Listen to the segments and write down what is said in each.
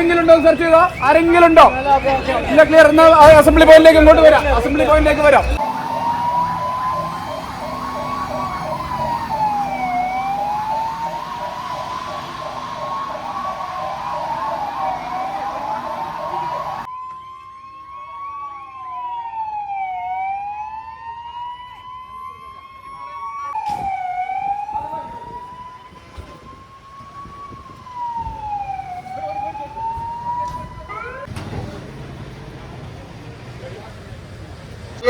ആരെങ്കിലും ഉണ്ടോ സെർച്ച് ചെയ്തോ? ആരെങ്കിലും ഉണ്ടോ ഇല്ല ക്ലിയർ എന്നാൽ അസംബ്ലി പോയിന്റിലേക്ക് ഇങ്ങോട്ട് വരാം. അസംബ്ലി പോയിന്റിലേക്ക് വരാം.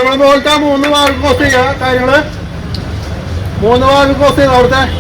നമ്മൾ പോലത്തെ മൂന്ന് ഭാഗം ക്രോസ് ചെയ്യാം കാര്യങ്ങൾ. മൂന്ന് ഭാഗം ക്രോസ് ചെയ്ത് അവിടുത്തെ?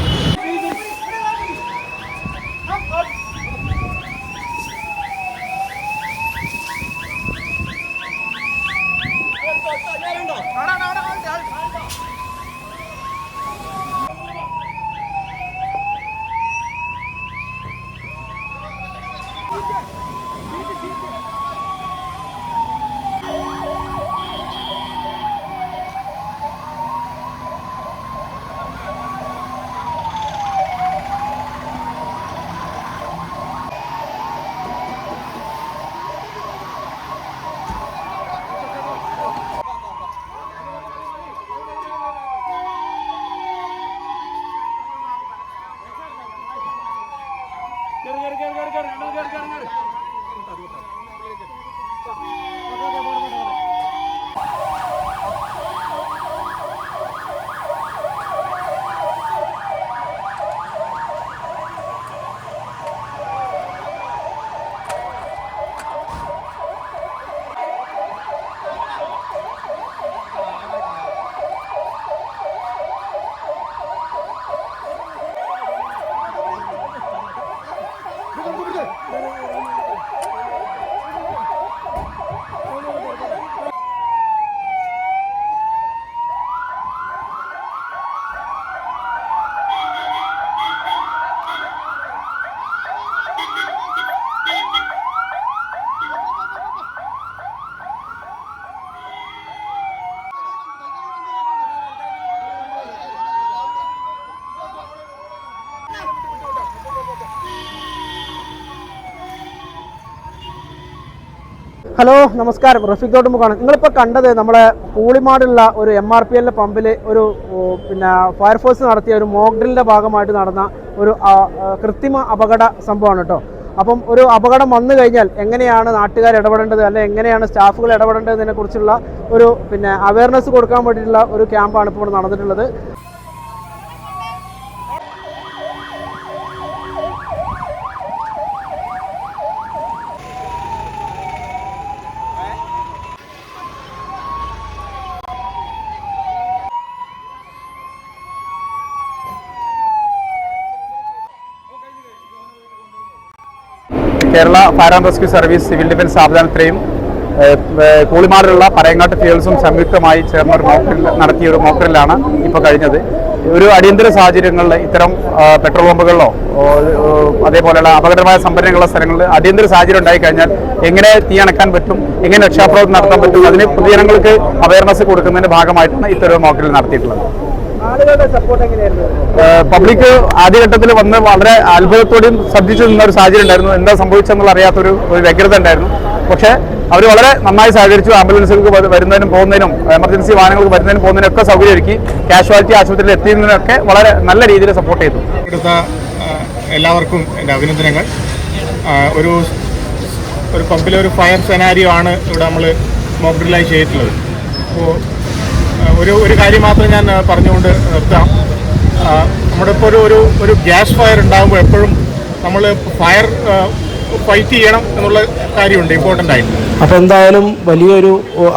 ഹലോ നമസ്കാരം. റഫീഖ് തോട്ടുമുഖാണ് നിങ്ങളിപ്പോൾ കണ്ടത് നമ്മളെ പൂളിമാടുള്ള ഒരു എം ആർ പി എല്ലിന്റെ പമ്പിൽ ഒരു പിന്നെ ഫയർഫോഴ്സ് നടത്തിയ ഒരു മോക്ക് ഡ്രില്ലിന്റെ ഭാഗമായിട്ട് നടന്ന ഒരു കൃത്രിമ അപകട സംഭവമാണ് കേട്ടോ. അപ്പം ഒരു അപകടം വന്നു കഴിഞ്ഞാൽ എങ്ങനെയാണ് നാട്ടുകാർ ഇടപെടേണ്ടത്? അല്ലെങ്കിൽ എങ്ങനെയാണ് സ്റ്റാഫുകൾ ഇടപെടേണ്ടതിനെ ഒരു പിന്നെ അവയർനെസ് കൊടുക്കാൻ വേണ്ടിയിട്ടുള്ള ഒരു ക്യാമ്പാണ് ഇപ്പോൾ നടന്നിട്ടുള്ളത്. Kerala fire and rescue service civil defence ആസ്ഥാനത്തിലെയും കൂളിമാറിലുള്ള പറയങ്ങാട്ട് ഫീൽഡ്സും സംയുക്തമായി ചേർന്ന ഒരു മോക്കറിൽ നടത്തിയ ഒരു മോക്കറിലാണ് ഇപ്പോൾ കഴിഞ്ഞത്. ഒരു അടിയന്തര സാഹചര്യങ്ങളിൽ ഇത്തരം പെട്രോൾ പമ്പുകളിലോ അതേപോലെയുള്ള അപകടമായ സംഭരണങ്ങളുള്ള സ്ഥലങ്ങളിൽ അടിയന്തര സാഹചര്യം ഉണ്ടായി കഴിഞ്ഞാൽ എങ്ങനെ തീ അണക്കാൻ പറ്റും എങ്ങനെ രക്ഷാപ്രവർത്തനം നടത്താൻ പറ്റും അതിന് പൊതുജനങ്ങൾക്ക് അവയർനെസ് കൊടുക്കുന്നതിന്റെ ഭാഗമായിട്ടാണ് ഇത്തരം മോക്കറിൽ നടത്തിയിട്ടുള്ളത്. പബ്ലിക് ആദ്യഘട്ടത്തിൽ വന്ന് വളരെ അത്ഭുതത്തോടെയും ശ്രദ്ധിച്ചു നിന്ന ഒരു സാഹചര്യം ഉണ്ടായിരുന്നു. എന്താ സംഭവിച്ചെന്നുള്ള അറിയാത്തൊരു ഒരു വ്യഗ്രത ഉണ്ടായിരുന്നു. പക്ഷേ അവർ വളരെ നന്നായി സഹകരിച്ചു. ആംബുലൻസുകൾക്ക് വരുന്നതിനും പോകുന്നതിനും എമർജൻസി വാഹനങ്ങൾക്ക് വരുന്നതിനും പോകുന്നതിനും ഒക്കെ സൗകര്യം ഒരുക്കി. കാഷ്വാലിറ്റി ആശുപത്രിയിൽ എത്തിയതിനൊക്കെ വളരെ നല്ല രീതിയിൽ സപ്പോർട്ട് ചെയ്തു. എടുത്ത എല്ലാവർക്കും എന്റെ അഭിനന്ദനങ്ങൾ. ഒരു ഒരു പമ്പിലെ ഒരു ഫയർ സെനാരിയോ ആണ് ഇവിടെ നമ്മൾ മോബിലൈസ് ചെയ്തിട്ടുള്ളത്. അപ്പോൾ ഒരു ഒരു കാര്യം മാത്രം ഞാൻ പറഞ്ഞുകൊണ്ട് നിർത്താം. നമ്മുടെ ഇപ്പോൾ ഒരു ഒരു ഗ്യാസ് ഫയർ ഉണ്ടാകുമ്പോൾ എപ്പോഴും നമ്മൾ ഫയർ ഫൈറ്റ് ചെയ്യണം എന്നുള്ള കാര്യമുണ്ട് ഇമ്പോർട്ടന്റ് ആയിട്ട്. അപ്പോൾ എന്തായാലും വലിയൊരു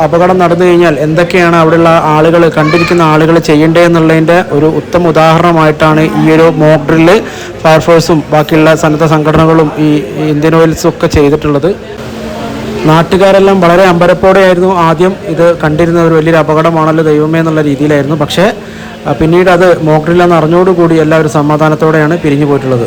അപകടം നടന്നു കഴിഞ്ഞാൽ എന്തൊക്കെയാണ് അവിടെയുള്ള ആളുകൾ കണ്ടിരിക്കുന്ന ആളുകൾ ചെയ്യേണ്ടതെന്നുള്ളതിന്റെ ഒരു ഉത്തമ ഉദാഹരണമായിട്ടാണ് ഈ ഒരു മോക്ക് ഡ്രില്ല് ഫയർഫോഴ്സും ബാക്കിയുള്ള സന്നദ്ധ സംഘടനകളും ഈ ഇന്ത്യൻ ഓയിൽസും ഒക്കെ ചെയ്തിട്ടുള്ളത്. നാട്ടുകാരെല്ലാം വളരെ അമ്പരപ്പോടെയായിരുന്നു ആദ്യം ഇത് കണ്ടിരുന്ന ഒരു വലിയൊരു അപകടമാണല്ലോ ദൈവമേ എന്നുള്ള രീതിയിലായിരുന്നു. പക്ഷേ പിന്നീട് അത് മോക്ഡ്രില്ലെന്ന് അറിഞ്ഞോടുകൂടി എല്ലാവരും സമാധാനത്തോടെയാണ് പിരിഞ്ഞു പോയിട്ടുള്ളത്.